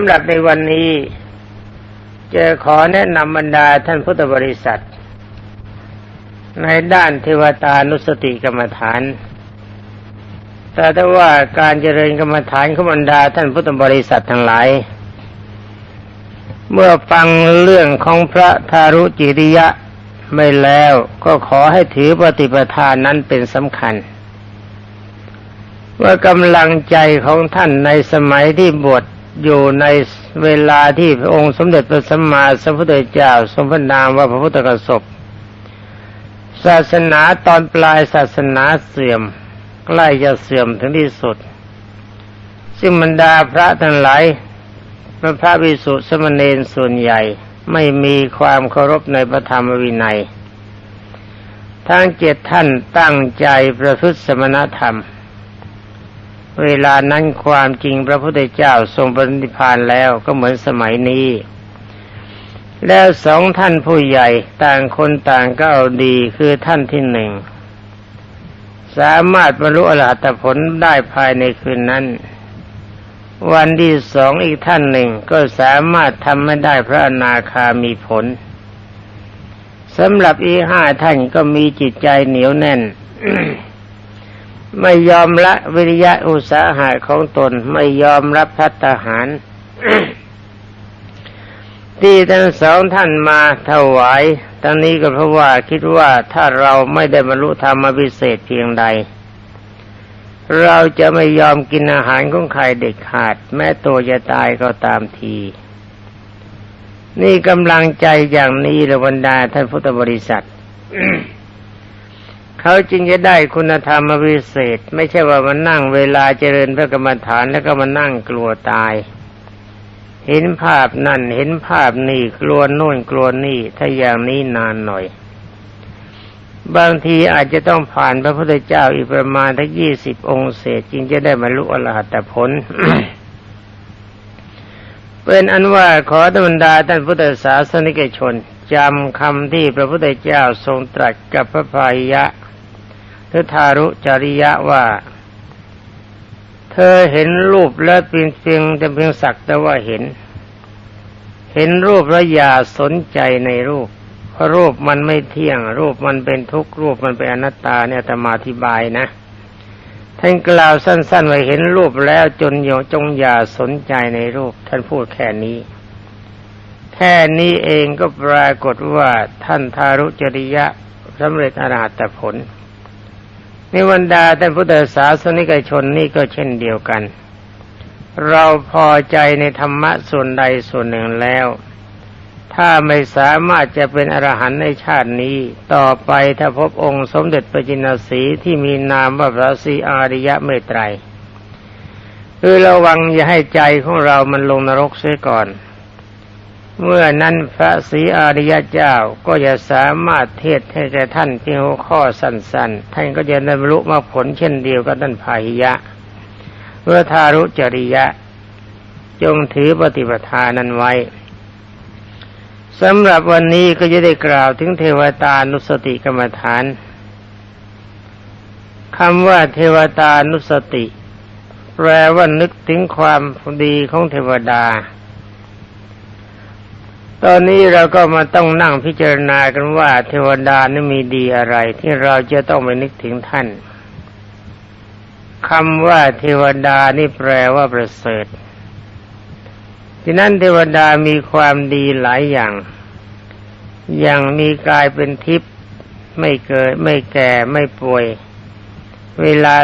ำหรับในวันนี้จะขอแนะนำบรรดาท่านพุทธบริษัท ในด้านเทวตานุสติกรรมฐาน แต่ถ้าว่าการเจริญกรรมฐานของบรรดาท่านพุทธบริษัททั้งหลาย เมื่อฟังเรื่องของพระทารุจิริยะไม่แล้วก็ขอให้ถือปฏิปทานนั้นเป็นสำคัญ ว่ากำลังใจของท่านในสมัยที่บวช อยู่ในเวลาที่พระองค์สมเด็จพระสัมมาสัมพุทธเจ้าทรงพระนามว่าพระพุทธกสบศาสนาตอนปลายศาสนาเสื่อมใกล้จะเสื่อมถึงที่สุด ซึ่งบรรดาพระทั้งหลายพระพระวิสุทธิสมณเณรส่วนใหญ่ไม่มีความเคารพในพระธรรมวินัยทั้งเจ็ดท่านตั้งใจประพฤติสมณธรรม เวลานั้นความจริงพระพุทธเจ้าทรงปรินิพพานแล้วก็เหมือนสมัยนี้ แล้วสองท่านผู้ใหญ่ต่างคนต่างก็เอาดีคือท่านที่หนึ่ง สามารถบรรลุอรหัตผลได้ภายในคืนนั้น วันที่สองอีกท่านหนึ่งก็สามารถทำไม่ได้พระอนาคามีผลสำหรับอีห้าท่านก็มีจิตใจเหนียวแน่น ไม่ยอมละวิริยะอุตสาหะของตนไม่ยอมรับพัฒหาร ที่ทั้งสองท่านมาถวายทั้งนี้ก็เพราะว่าคิดว่าถ้าเราไม่ได้บรรลุธรรมพิเศษเพียงใด เราจะไม่ยอมกินอาหารของใครเด็ดขาด แม้ตัวจะตายก็ตามที นี่กำลังใจอย่างนี้ระบรรดาท่านพุทธบริษัท เขาจึงจะได้คุณธรรมวิเศษ ไม่ใช่ว่ามานั่งเวลาเจริญพระกรรมฐานแล้วก็มานั่งกลัวตาย เห็นภาพนั่นเห็นภาพนี่กลัวโน่นกลัวนี่ ถ้าอย่างนี้นานหน่อย บางทีอาจจะต้องผ่านพระพุทธเจ้าอีกประมาณทั้งยี่สิบองค์เศษจึงจะได้บรรลุอรหัตผลเป็นอันว่าขอธรรมดาท่านพุทธศาสนิกชนจำคำที่พระพุทธเจ้าทรงตรัสกับพระพายะ ยะททารุจริยะว่า เธอเห็นรูปแล้วเพียงเพียงแต่เพียงสักแต่ว่าเห็น เห็นรูปแล้วอย่าสนใจในรูป เพราะรูปมันไม่เที่ยง รูปมันเป็นทุกข์รูปมันเป็นอนัตตาเนี่ยธรรมาธิบายนะท่านกล่าวสั้นๆว่าเห็นรูปแล้วจนโยจงอย่าสนใจในรูป ท่านพูดแค่นี้ แค่นี้เองก็ปรากฏว่าท่านทารุจริยะสำเร็จอรหัตผล นวันดาท่านพุทธศาสนิกชนนี่ก็เช่นเดียวกัน เราพอใจในธรรมะส่วนใดส่วนหนึ่งแล้ว ถ้าไม่สามารถจะเป็นอรหันต์ในชาตินี้ ต่อไปถ้าพบองค์สมเด็จพระจินสีที่มีนามว่าพระศรีอาริยะเมตไตรคือระวังอย่าให้ใจของเรามันลงนรกเสียก่อน เมื่อนั้นพระศรีอริยเจ้าก็จะสามารถเทศให้แก่ท่านเพียงหัวข้อสั้นๆ ท่านก็จะได้บรรลุมาผลเช่นเดียวกับท่านพาหิยะเมื่อทารุจริยะ จงถือปฏิปทานั้นไว้สำหรับวันนี้ก็จะได้กล่าวถึงเทวตานุสติกรรมฐานคำว่าเทวตานุสติ แปลว่านึกถึงความดีของเทวดา ตอนนี้เราก็มาต้องนั่งพิจารณากันว่าเทวดานี่มีดีอะไร ที่เราจะต้องไปนึกถึงท่านคำว่าเทวดานี่แปลว่าประเสริฐที่นั่นเทวดามีความดีหลายอย่าง อย่างมีกายเป็นทิพย์ไม่เกิด ไม่แก่ไม่ป่วย เวลา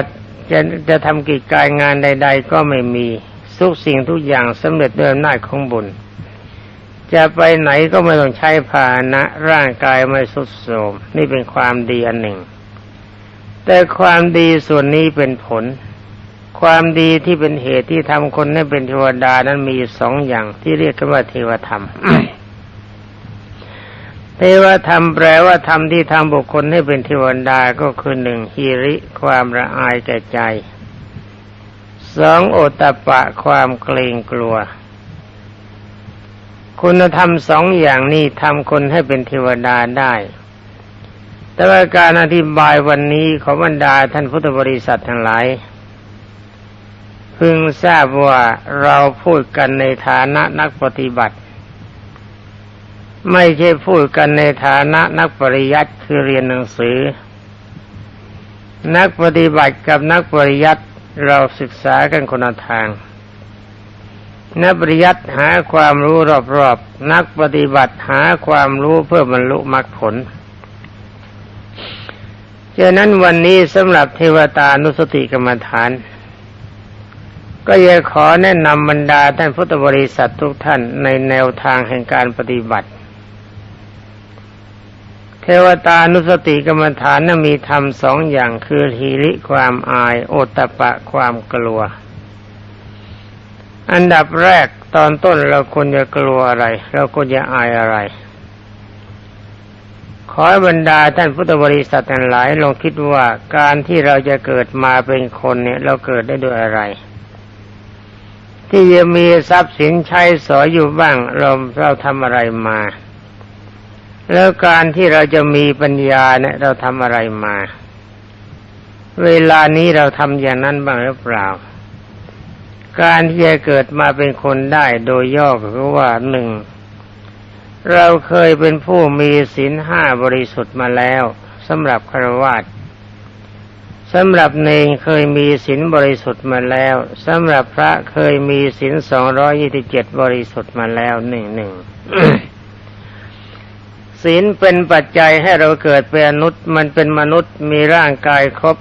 จะจะทำกิจการงานใด ๆ ก็ไม่มีทุกสิ่งทุกอย่างสำเร็จด้วยอำนาจของบุญ จะไปไหนก็ไม่ต้องใช้ภาชนะ ร่างกายไม่สุดโทรมนี่เป็นความดีอันหนึ่ง แต่ความดีส่วนนี้เป็นผล ความดีที่เป็นเหตุที่ทำคนให้เป็นเทวดานั้นมีสองอย่างที่เรียกกันว่าเทวธรรมเทวธรรมแปลว่าธรรมที่ทำบุคคลให้เป็นเทวดาก็คือหนึ่งฮิริ ความละอายแก่ใจสองโอตปะความเกรงกลัว คุณธรรมสองอย่างนี้ทำคนให้เป็นเทวดาได้ แต่ว่าการอธิบายวันนี้ของบรรดาท่านพุทธบริษัททั้งหลายพึงทราบว่าเราพูดกันในฐานะนักปฏิบัติ ไม่ใช่พูดกันในฐานะนักปริยัติคือเรียนหนังสือ นักปฏิบัติกับนักปริยัติเราศึกษากันคนละทาง นักปริยัติหาความรู้รอบๆ นักปฏิบัติหาความรู้เพื่อบรรลุมรรคผลฉะนั้นวันนี้สำหรับเทวตานุสติกรรมฐาน ก็อยากขอแนะนำบรรดาท่านพุทธบริษัททุกท่านในแนวทางแห่งการปฏิบัติ เทวตานุสติกรรมฐานนั้นมีธรรมสองอย่างคือทีริความอาย โอตตะปะความกลัว อันดับแรกตอนต้นเราควรจะกลัวอะไร เราควรจะอายอะไร ขอให้บรรดาท่านพุทธบริษัททั้งหลายลองคิดว่าการที่เราจะเกิดมาเป็นคนเนี่ย เราเกิดได้ด้วยอะไร ที่จะมีทรัพย์สินใช้สอยอยู่บ้าง เราเราทำอะไรมา แล้วการที่เราจะมีปัญญาเนี่ย เราทำอะไรมา เวลานี้เราทำอย่างนั้นบ้างหรือเปล่า การที่จะเกิดมาเป็นคนได้โดยย่อก็คือว่าหนึ่งเราเคยเป็นผู้มีศีลห้าบริสุทธิ์มาแล้วสำหรับครวะสำหรับเนงเคยมีศีลบริสุทธิ์มาแล้วสำหรับพระเคยมีศีลสองร้อยี่สิบเจ็ดบริสุทธิ์มาแล้วหนึ่งหนึ่งศีลเป็นปัจจัยให้เราเกิดเป็นมนุษย์ มันเป็นมนุษย์มีร่างกายครบ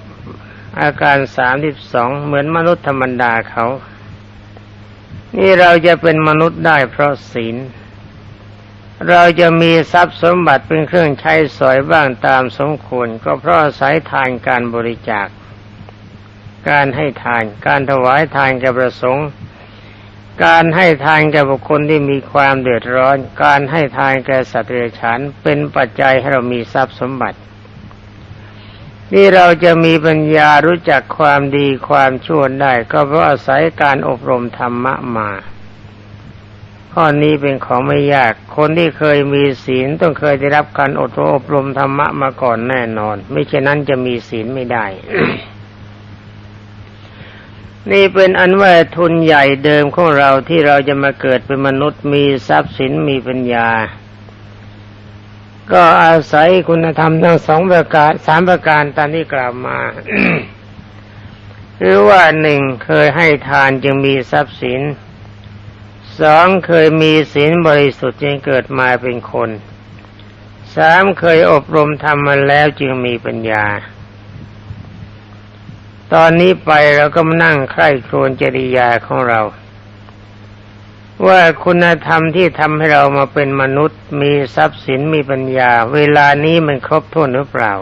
อาการสามสิบสองเหมือนมนุษย์ธรรมดาเขา นี่เราจะเป็นมนุษย์ได้เพราะศีล เราจะมีทรัพย์สมบัติเป็นเครื่องใช้สอยบ้างตามสมควร ก็เพราะอายทานการบริจาค การให้ทาน การถวายทานแก่ประสงค์การให้ทานแก่บุคคลที่มีความเดือดร้อน การให้ทานแก่สัตว์เดรัจฉานเป็นปัจจัยให้เรามีทรัพย์สมบัติ นี่เราจะมีปัญญารู้จักความดีความชั่วได้ ก็เพราะอาศัยการอบรมธรรมะมา ข้อนี้เป็นของไม่ยาก คนที่เคยมีศีลต้องเคยได้รับการอบรมอบรมธรรมะมาก่อนแน่นอน ไม่เช่นนั้นจะมีศีลไม่ได้ นี่เป็นอันว่าทุนใหญ่เดิมของเราที่เราจะมาเกิดเป็นมนุษย์มีทรัพย์สินมีปัญญา ก็อาศัยคุณธรรมทั้งสองประการสามประการตามที่กล่าวมาหรือว่าหนึ่งเคยให้ทานจึงมีทรัพย์สินสองเคยมีศีลบริสุทธิ์จึงเกิดมาเป็นคนสามเคยอบรมธรรมมาแล้วจึงมีปัญญา ตอนนี้ไปเราก็มานั่งใคร่ครวญจริยาของเรา ว่าคุณธรรมที่ทำให้เรามาเป็นมนุษย์ มีทรัพย์สินมีปัญญา เวลานี้มันครบถ้วนหรือเปล่า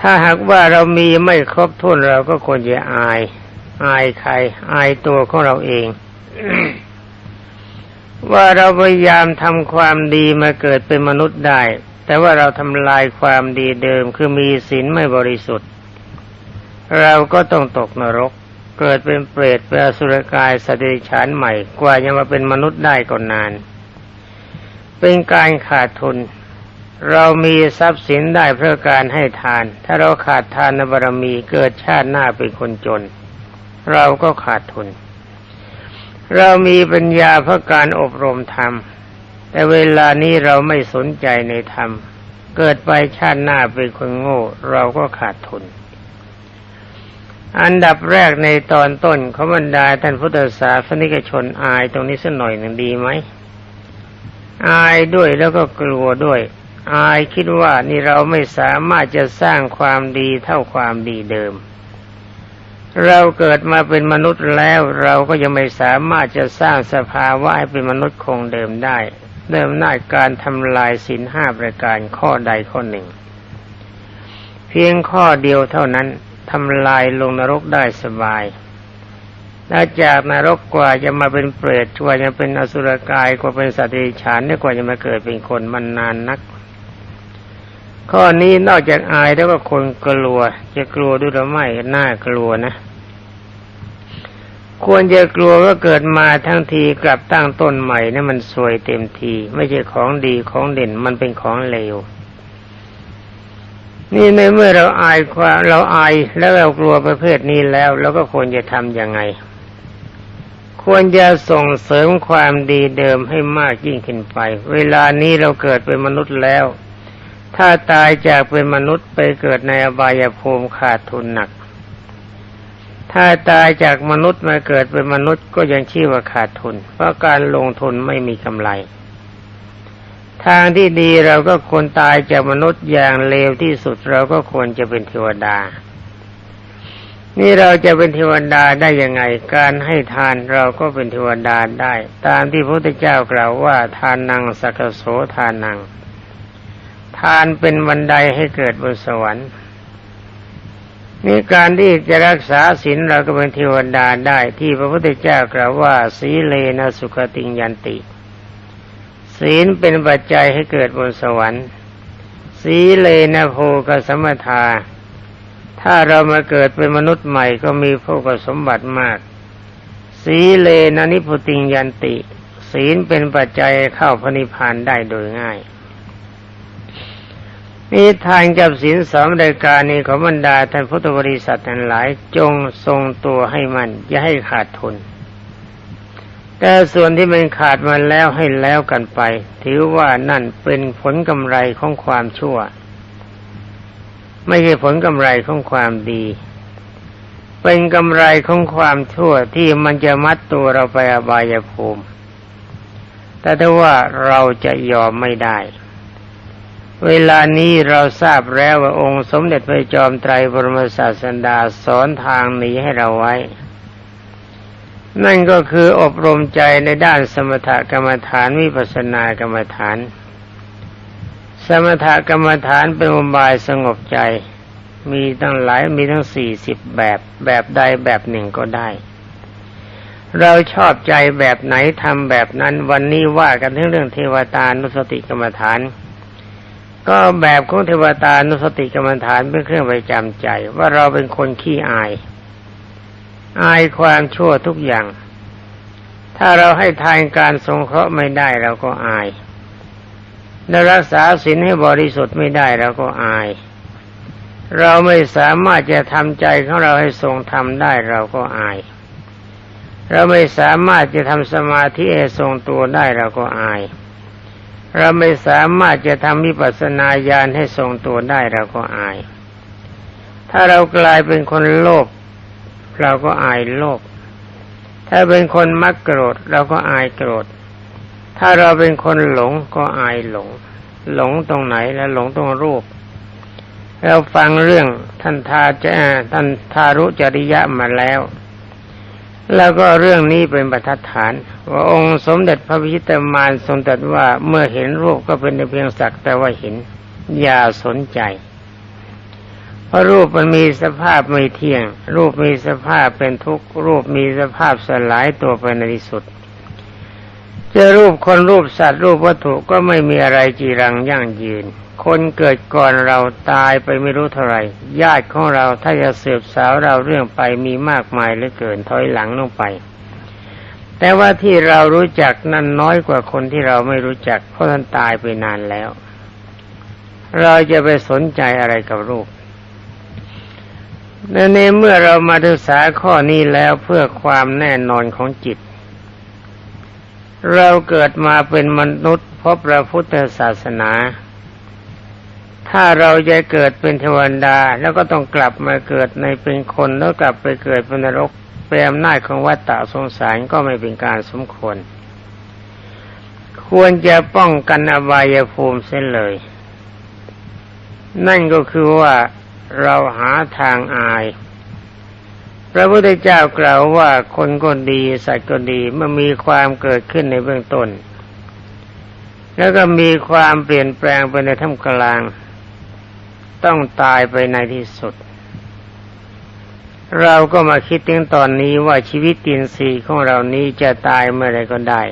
ถ้าหากว่าเรามีไม่ครบถ้วนเราก็ควรจะอาย อายใคร อายตัวของเราเอง ว่าเราพยายามทำความดีมาเกิดเป็นมนุษย์ได้ แต่ว่าเราทำลายความดีเดิมคือมีศีลไม่บริสุทธิ์ เราก็ต้องตกนรก เกิดเป็นเปรตเป็นสุรกายสติฉานใหม่ กว่าจะมาเป็นมนุษย์ได้ก็นาน เป็นการขาดทุน เรามีทรัพย์สินได้เพราะการให้ทาน ถ้าเราขาดทานบารมีเกิดชาติหน้าเป็นคนจน เราก็ขาดทุน เรามีปัญญาเพราะการอบรมธรรม แต่เวลานี้เราไม่สนใจในธรรม เกิดไปชาติหน้าเป็นคนโง่ เราก็ขาดทุน อันดับแรกในตอนต้นเขาบรรดาท่านพุทธศาสนิกชนอายตรงนี้สักหน่อยหนึ่งดีไหม อายด้วยแล้วก็กลัวด้วย อายคิดว่านี่เราไม่สามารถจะสร้างความดีเท่าความดีเดิม เราเกิดมาเป็นมนุษย์แล้วเราก็ยังไม่สามารถจะสร้างสภาวะให้เป็นมนุษย์คงเดิมได้เดิมหน้าการทำลายสินห้าประการข้อใดข้อหนึ่ง เพียงข้อเดียวเท่านั้น ทำลายลงนรกได้สบายและจากนรกกว่าจะมาเป็นเปรตกว่าจะเป็นอสุรกายกว่าเป็นสัตว์เดรัจฉานกว่าจะมาเกิดเป็นคนมันนานนัก ข้อนี้นอกจากอายแล้วก็คนกลัว จะกลัวด้วยหรือไม่น่ากลัวนะ ควรจะกลัวว่าเกิดมาทั้งทีกลับตั้งต้นใหม่นี่มันสวยเต็มที ไม่ใช่ของดีของเด่นมันเป็นของเลว นี่ในเมื่อเราอายความเราอายแล้วเรากลัวประเภทนี้แล้วเราก็ควรจะทำยังไง ควรจะส่งเสริมความดีเดิมให้มากยิ่งขึ้นไป เวลานี้เราเกิดเป็นมนุษย์แล้ว ถ้าตายจากเป็นมนุษย์ไปเกิดในอบายภูมิขาดทุนหนัก ถ้าตายจากมนุษย์มาเกิดเป็นมนุษย์ก็ยังชื่อว่าขาดทุน เพราะการลงทุนไม่มีกำไร ทางที่ดีเราก็ควรตายจากมนุษย์อย่างเลวที่สุดเราก็ควรจะเป็นเทวดา นี่เราจะเป็นเทวดาได้ยังไง การให้ทานเราก็เป็นเทวดาได้ ตามที่พระพุทธเจ้ากล่าวว่าทานนังสักโสทานนัง ทานเป็นบันไดให้เกิดบนสวรรค์นี่การที่จะรักษาศีลเราก็เป็นเทวดาได้ที่พระพุทธเจ้ากล่าวว่า สีเลนะสุขติงยันติ ศีลเป็นปัจจัยให้เกิดบนสวรรค์สีเลนะโภกสมทา ถ้าเรามาเกิดเป็นมนุษย์ใหม่ก็มีโภกสมบัติมาก สีเลนะนิพุติงยันติ ศีลเป็นปัจจัยเข้าพระนิพพานได้โดยง่ายนี่ทางกับศีลสองรายการนี้ของบรรดาท่านพุทธบริษัททั้งหลายจงทรงตัวให้มันอย่าให้ขาดทุน แต่ส่วนที่มันขาดมาแล้วให้แล้วกันไป ถือว่านั่นเป็นผลกำไรของความชั่ว ไม่ใช่ผลกำไรของความดี เป็นกำไรของความชั่วที่มันจะมัดตัวเราไปอบายภูมิ แต่ถ้าว่าเราจะยอมไม่ได้ เวลานี้เราทราบแล้วว่าองค์สมเด็จพระจอมไตรบรมศาสดาสอนทางหนีให้เราไว้ นั่นก็คืออบรมใจในด้านสมถกรรมฐานวิปัสสนากรรมฐาน สมถกรรมฐานเป็นอุบายสงบใจ มีตั้งหลายมีทั้งสี่สิบแบบแบบใดแบบหนึ่งก็ได้ เราชอบใจแบบไหนทำแบบนั้น วันนี้ว่ากันถึงเรื่องเทวตานุสติกรรมฐาน ก็แบบของเทวตานุสติกรรมฐานเป็นเครื่องประจำใจ ว่าเราเป็นคนขี้อาย อายความชั่วทุกอย่าง ถ้าเราให้ทานการสงเคราะห์ไม่ได้เราก็อายและรักษาศีลให้บริสุทธิ์ไม่ได้เราก็อาย เราไม่สามารถจะทำใจของเราให้ทรงธรรมได้เราก็อาย เราไม่สามารถจะทำสมาธิให้ทรงตัวได้เราก็อาย เราไม่สามารถจะทำวิปัสสนาญาณให้ทรงตัวได้เราก็อาย ถ้าเรากลายเป็นคนโลภ เราก็อายโลภถ้าเป็นคนมักโกรธเราก็อายโกรธ ถ้าเราเป็นคนหลงก็อายหลง หลงตรงไหนแล้วหลงตรงรูป เราฟังเรื่องท่านทาจะท่านทารุจริยะมาแล้ว แล้วก็เรื่องนี้เป็นบรรทัดฐาน ว่าองค์สมเด็จพระพิชิตมารทรงตรัสว่าเมื่อเห็นรูปก็เป็นเพียงสักแต่ว่าเห็น อย่าสนใจ เพราะรูปมันมีสภาพไม่เที่ยง รูปมีสภาพเป็นทุกข์ รูปมีสภาพสลายตัวไปในที่สุดเจอรูปคนรูปสัตว์รูปวัตถุก็ไม่มีอะไรจีรังยั่งยืน คนเกิดก่อนเราตายไปไม่รู้เท่าไหร่ญาติของเราถ้าจะสืบสาวเราเรื่องไปมีมากมายเหลือเกินถอยหลังลงไป แต่ว่าที่เรารู้จักนั้นน้อยกว่าคนที่เราไม่รู้จักเพราะท่านตายไปนานแล้ว เราจะไปสนใจอะไรกับรูป ในเมื่อเรามาศึกษาข้อนี้แล้วเพื่อความแน่นอนของจิต เราเกิดมาเป็นมนุษย์พบพระพุทธศาสนา ถ้าเราจะเกิดเป็นเทวดาแล้วก็ต้องกลับมาเกิดในเป็นคนแล้วกลับไปเกิดเป็นนรกเป็นอำนาจของวัฏฏะสงสารก็ไม่เป็นการสมควร ควรจะป้องกันอบายภูมิเสียเลย นั่นก็คือว่า เราหาทางอาย พระพุทธเจ้ากล่าวว่าคนก็ดีสัตว์ก็ดีเมื่อมีความเกิดขึ้นในเบื้องต้น แล้วก็มีความเปลี่ยนแปลงไปในท่ามกลาง ต้องตายไปในที่สุด เราก็มาคิดถึงตอนนี้ว่าชีวิตตินสีของเรานี้จะตายเมื่อไรก็ได้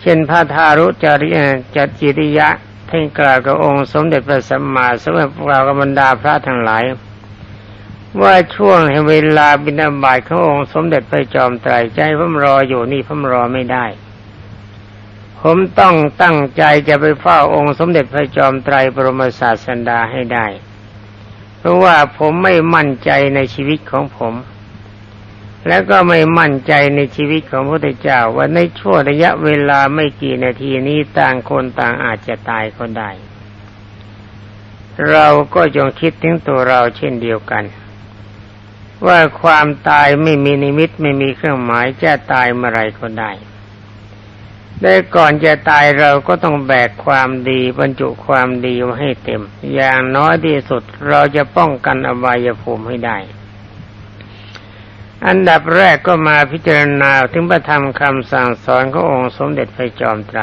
เช่นพระทารุจริยจจิริยะ ท่านกล่าวกับองค์สมเด็จพระสัมมาสัมพุทธกล่ากับบรรดาพระทั้งหลาย ว่าช่วงเวลาบิณฑบาตขององค์สมเด็จพระจอมไตรใจผมรออยู่นี่ผมรอไม่ได้ ผมต้องตั้งใจจะไปเฝ้าองค์สมเด็จพระจอมไตรบรมศาสดาให้ได้ เพราะว่าผมไม่มั่นใจในชีวิตของผม แล้วก็ไม่มั่นใจในชีวิตของพระพุทธเจ้าว่าในช่วงระยะเวลาไม่กี่นาทีนี้ต่างคนต่างอาจจะตายก็ได้ เราก็จงคิดถึงตัวเราเช่นเดียวกัน ว่าความตายไม่มีนิมิตไม่มีเครื่องหมายจะตายเมื่อไรก็ได้ได้ก่อนจะตายเราก็ต้องแบกความดีบรรจุความดีไว้ให้เต็ม อย่างน้อยที่สุดเราจะป้องกันอบายภูมิให้ได้ อันดับแรกก็มาพิจารณาถึงพระธรรมคำสั่งสอนขององค์สมเด็จพระจอมไตร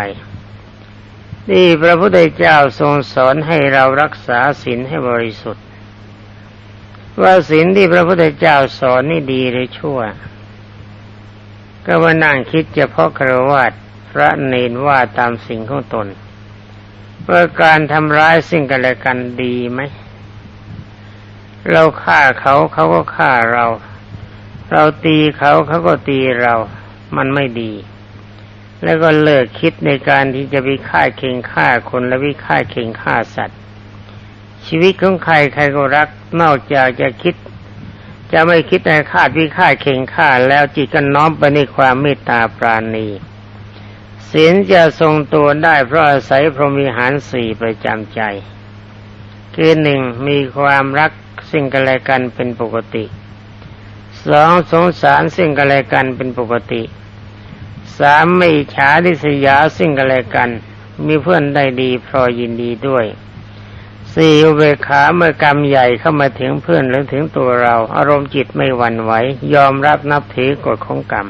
นี่พระพุทธเจ้าทรงสอนให้เรารักษาศีลให้บริสุทธิ์ ว่าศีลที่พระพุทธเจ้าสอนนี่ดีหรือชั่ว ก็ว่านั่งคิดเฉพาะครวาตพระเนนว่าตามสิ่งของตนว่าการทำร้ายสิ่งกันและกันดีไหม เราฆ่าเขาเขาก็ฆ่าเรา เราตีเขาเขาก็ตีเรา มันไม่ดี แล้วก็เลิกคิดในการที่จะไปฆ่าเข่งฆ่าคนและวิฆ่าเข่งฆ่าสัตว์ ชีวิตของใครใครก็รักนอกจากจะคิด จะไม่คิดในฆ่าวิฆ่าเข่งฆ่าแล้วจิตก็น้อมไปในความเมตตาปราณีศีลจะทรงตัวได้เพราะอาศัยพรหมิหารสี่ประจำใจ คือหนึ่งมีความรักสิ่งกันและกันเป็นปกติ สองสงสารสิ่งกันและกันเป็นปกติสามไม่ฉาดิสยาสิ่งกันและกัน มีเพื่อนได้ดีพรอยินดีด้วยสี่อุเบกขาเมื่อกรรมใหญ่เข้ามาถึงเพื่อนหรือถึงตัวเรา อารมณ์จิตไม่หวั่นไหวยอมรับนับถือกฎของกรรม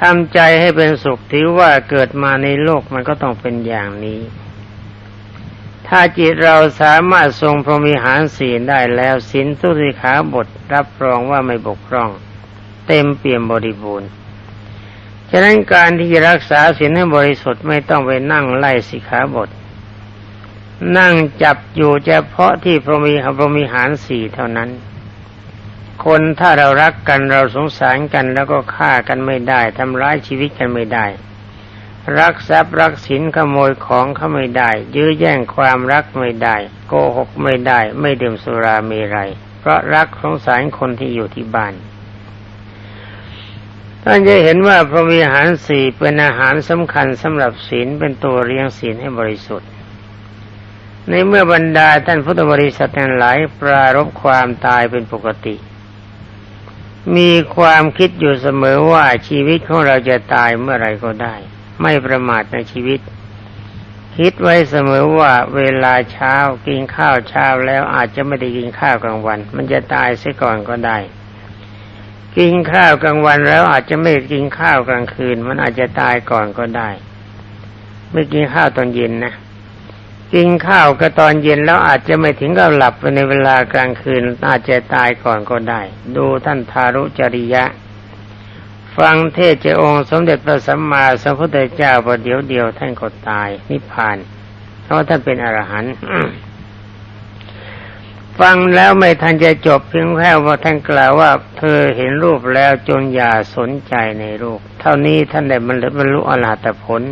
ทำใจให้เป็นสุขถือว่าเกิดมาในโลกมันก็ต้องเป็นอย่างนี้ ถ้าจิตเราสามารถทรงพรหมิหารศีลได้แล้วศีลทุติขาบทรับรองว่าไม่บกพร่อง เต็มเปี่ยมบริบูรณ์ฉะนั้นการที่รักษาศีลให้บริสุทธิ์ไม่ต้องไปนั่งไล่สิขาบท นั่งจับอยู่เฉพาะที่พรหมิพรหมิหารสี่เท่านั้น คนถ้าเรารักกันเราสงสารกันแล้วก็ฆ่ากันไม่ได้ทำร้ายชีวิตกันไม่ได้ รักทรัพย์รักสินขโมยของเขาไม่ได้ ยื้อแย่งความรักไม่ได้ โกหกไม่ได้ ไม่ดื่มสุราเมรัยเพราะรักสงสารคนที่อยู่ที่บ้านท่านจะเห็นว่าพระวิหารสี่เป็นอาหารสำคัญสำหรับศีลเป็นตัวเรียงศีลให้บริสุทธิ์ ในเมื่อบรรดาท่านพุทธบริษัททั้งหลายปรารบความตายเป็นปกติ มีความคิดอยู่เสมอว่าชีวิตของเราจะตายเมื่อไรก็ได้ ไม่ประมาทในชีวิต คิดไว้เสมอว่าเวลาเช้ากินข้าวเช้าแล้วอาจจะไม่ได้กินข้าวกลางวัน มันจะตายเสียก่อนก็ได้ กินข้าวกลางวันแล้วอาจจะไม่กินข้าวกลางคืน มันอาจจะตายก่อนก็ได้ ไม่กินข้าวตอนเย็นนะกินข้าวก็ตอนเย็นแล้วอาจจะไม่ถึงกับหลับไปในเวลากลางคืนอาจจะตายก่อนก็ได้ ดูท่านทารุจริยะ ฟังเทศเจ้าองค์สมเด็จพระสัมมาสัมพุทธเจ้าประเดี๋ยวเดียวท่านก็ตาย นิพพาน เพราะท่านเป็นอรหันต์ฟังแล้วไม่ทันจะจบเพียงแค่ว่าท่านกล่าวว่า เธอเห็นรูปแล้วจนอย่าสนใจในรูป เท่านี้ท่านได้บรรลุอรหัตผล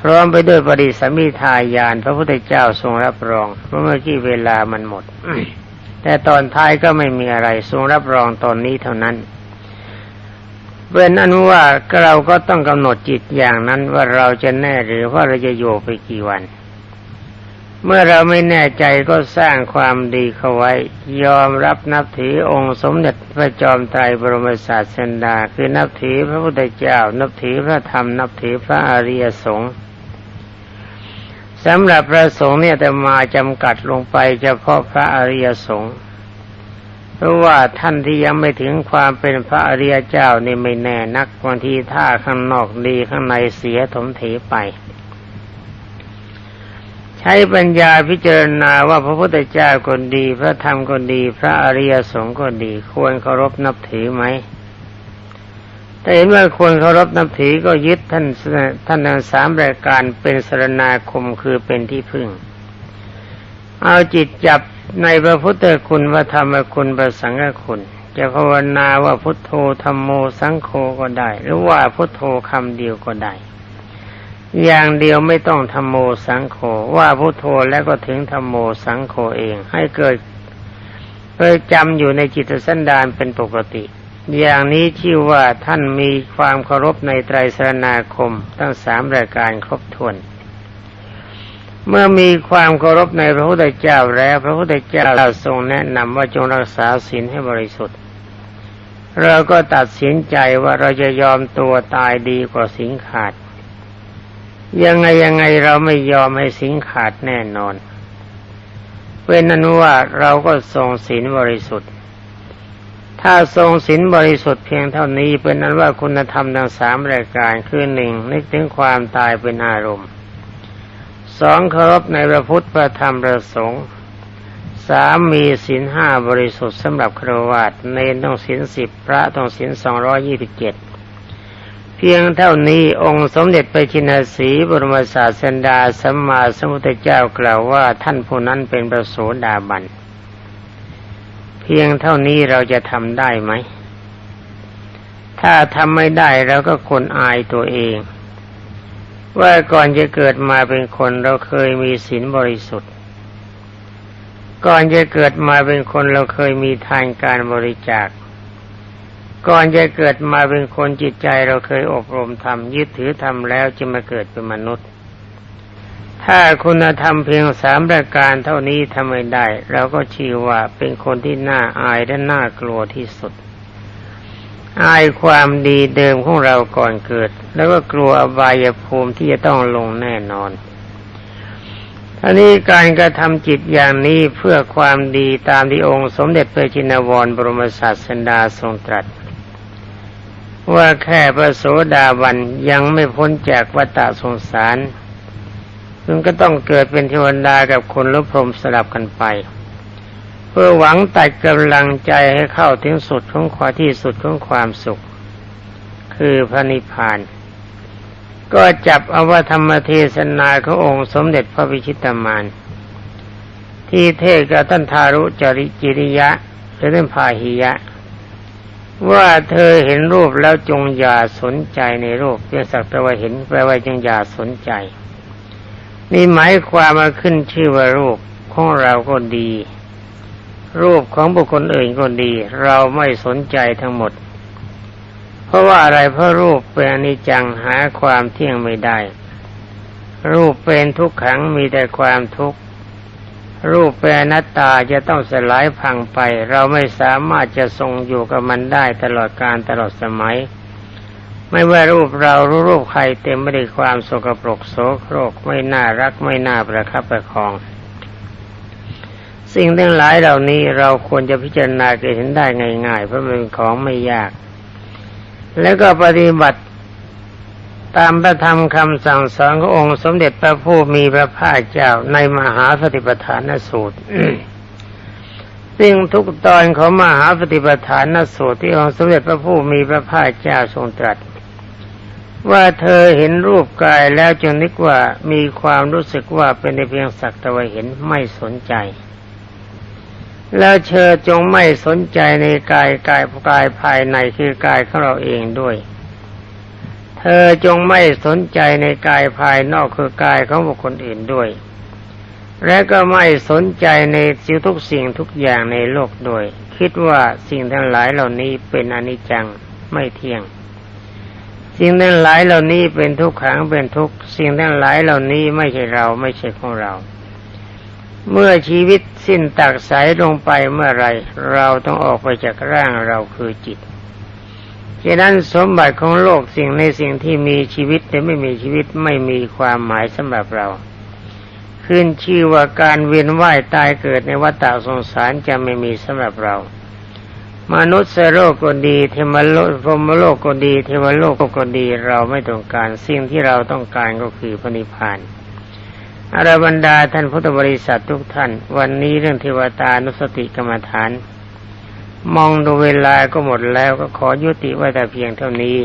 พร้อมไปด้วยปริสัมิทายาน พระพุทธเจ้าทรงรับรองเพราะเมื่อกี้เวลามันหมดแต่ตอนท้ายก็ไม่มีอะไรทรงรับรองตอนนี้เท่านั้น เป็นอันว่าเราก็ต้องกำหนดจิตอย่างนั้นว่าเราจะแน่หรือว่าเราจะโย่ไปกี่วัน เมื่อเราไม่แน่ใจก็สร้างความดีเข้าไว้ ยอมรับนับถือองค์สมเด็จพระจอมไตรบรมศาสดาคือนับถือพระพุทธเจ้า นับถือพระธรรม นับถือพระอริยสงฆ์สำหรับพระสงฆ์เนี่ยแต่มาจำกัดลงไปเฉพาะพระอริยสงฆ์ เพราะว่าท่านที่ยังไม่ถึงความเป็นพระอริยเจ้านี่ไม่แน่นักบางทีท่าข้างนอกดีข้างในเสียถมเถไป ใช้ปัญญาพิจารณาว่าพระพุทธเจ้าคนดี พระธรรมคนดี พระอริยสงฆ์ก็ดี ควรเคารพนับถือไหมถ้าเห็นว่าควรเคารพนับถือก็ยึดท่านท่านทั้งสามรายการเป็นสรณาคมคือเป็นที่พึ่ง เอาจิตจับ ในพระพุทธคุณพระธรรมคุณพระสังฆคุณ จะภาวนาว่าพุทโธธรรมโมสังโฆก็ได้ หรือว่าพุทโธคำเดียวก็ได้ อย่างเดียวไม่ต้องธรรมโมสังโฆว่าพุทโธแล้วก็ถึงธรรมโมสังโฆเอง ให้เกิดเกิดจำอยู่ในจิตสันดานเป็นปกติ อย่างนี้ชื่อว่าท่านมีความเคารพในไตรสรณาคมตั้งสามรายการครบถ้วน เมื่อมีความเคารพในพระพุทธเจ้าแล้ว พระพุทธเจ้าทรงแนะนำว่าจงรักษาศีลให้บริสุทธิ์ เราก็ตัดสินใจว่าเราจะยอมตัวตายดีกว่าสิงขาด ยังไงยังไงเราไม่ยอมให้สิงขาดแน่นอนเป็นนั้นว่าเราก็ทรงศีลบริสุทธิ์ ถ้าทรงศีลบริสุทธิ์เพียงเท่านี้เป็นนั้นว่าคุณธรรมทั้งสามรายการคือหนึ่งนึกถึงความตายเป็นอารมณ์ สองเคารพในพระพุทธพระธรรมพระสงฆ์สามมีศีลห้าบริสุทธิ์สำหรับครวญในต้องศีลสิบพระต้องศีลสองร้อยี่สิบเจ็ดเพียงเท่านี้องค์สมเด็จไปชินาสีบรมศาสดาสัมมาสัมพุทธเจ้ากล่าวว่าท่านผู้นั้นเป็นประโสดาบัน เพียงเท่านี้เราจะทำได้ไหม ถ้าทำไม่ได้เราก็คนอายตัวเอง ว่าก่อนจะเกิดมาเป็นคนเราเคยมีศีลบริสุทธิ์ ก่อนจะเกิดมาเป็นคนเราเคยมีทานการบริจาค ก่อนจะเกิดมาเป็นคนจิตใจเราเคยอบรมธรรมยึดถือธรรมแล้วจะมาเกิดเป็นมนุษย์ ถ้าคุณธรรมเพียงสามประการเท่านี้ทำไม่ได้ เราก็ชื่อว่าเป็นคนที่น่าอายและน่ากลัวที่สุด อายความดีเดิมของเราก่อนเกิด แล้วก็กลัวอบายภูมิที่จะต้องลงแน่นอนท่านี้การกระทำจิตอย่างนี้เพื่อความดีตามที่องค์สมเด็จพระจินวรบรมศาสดาทรงตรัส ว่าแค่พระโสดาบันยังไม่พ้นจากวัฏสงสารจึงก็ต้องเกิดเป็นเทวดากับคนลุพรมสลับกันไป พื่อหวังตัดกำลังใจให้เข้าถึงสุดของความที่สุดของความสุข คือพระนิพพาน ก็จับเอาว่าธรรมเทศนาขององค์สมเด็จพระวิชิตามาน ที่เทศกับท่านทารุจริจิริยะ หรือท่านพาหิยะ ว่าเธอเห็นรูปแล้วจงอย่าสนใจในรูปเพียงสักแต่ว่าเห็นแปลว่าจงอย่าสนใจ นี่หมายความมาขึ้นชื่อว่ารูปของเราก็ดี รูปของบุคคลอื่นก็ดี เราไม่สนใจทั้งหมด เพราะว่าอะไรเพราะรูปเป็นอนิจจังหาความเที่ยงไม่ได้ รูปเป็นทุกขังมีแต่ความทุกข์รูปเป็นนัตตาจะต้องสลายพังไป เราไม่สามารถจะทรงอยู่กับมันได้ตลอดการตลอดสมัย ไม่ว่ารูปเรารู้รูปใครเต็มไปด้วยความสกปรกโสโครกไม่น่ารักไม่น่าประคับประคอง สิ่งทั้งหลายเหล่านี้เราควรจะพิจารณาเห็นได้ง่ายๆ เพราะมันเป็นของไม่ยาก แล้วก็ปฏิบัติตามพระธรรมคำสั่งสอนขององค์สมเด็จพระผู้มีพระภาคเจ้าในมหาสติปัฏฐานสูตรซึ่งทุกตอนของมหาปฏิปทานสูตรที่องค์สมเด็จพระผู้มีพระภาคเจ้าทรงตรัส ว่าเธอเห็นรูปกายแล้วจงนึกว่ามีความรู้สึกว่าเป็นเพียงสักแต่ว่าเห็นไม่สนใจ แล้วเธอจงไม่สนใจในกายกายกายภายในคือกายของเราเองด้วย เธอจงไม่สนใจในกายภายนอกคือกายของบุคคลอื่นด้วย และก็ไม่สนใจในสิ่งทุกสิ่งทุกอย่างในโลกด้วย คิดว่าสิ่งทั้งหลายเหล่านี้เป็นอนิจจังไม่เที่ยง สิ่งทั้งหลายเหล่านี้เป็นทุกขังเป็นทุกสิ่งทั้งหลายเหล่านี้ไม่ใช่เราไม่ใช่ของเรา เมื่อชีวิตสิ้นตักสายลงไปเมื่อไรเราต้องออกไปจากร่างเราคือจิตฉะนั้นสมบัติของโลกสิ่งในสิ่งที่มีชีวิตแต่ไม่มีชีวิตไม่มีความหมายสำหรับเรา ขึ้นชื่อว่าการเวียนว่ายตายเกิดในวัฏสงสารจะไม่มีสำหรับเรา มนุษย์โลกก็ดีเทวโลกพรมโลกก็ดี เทวโลกก็ดีเราไม่ต้องการสิ่งที่เราต้องการก็คือพระนิพพาน อารบรรดาท่านพุทธบริษัททุกท่าน วันนี้เรื่องเทวตานุสติกรรมฐาน มองดูเวลาก็หมดแล้วก็ขอยุติไว้แต่เพียงเท่านี้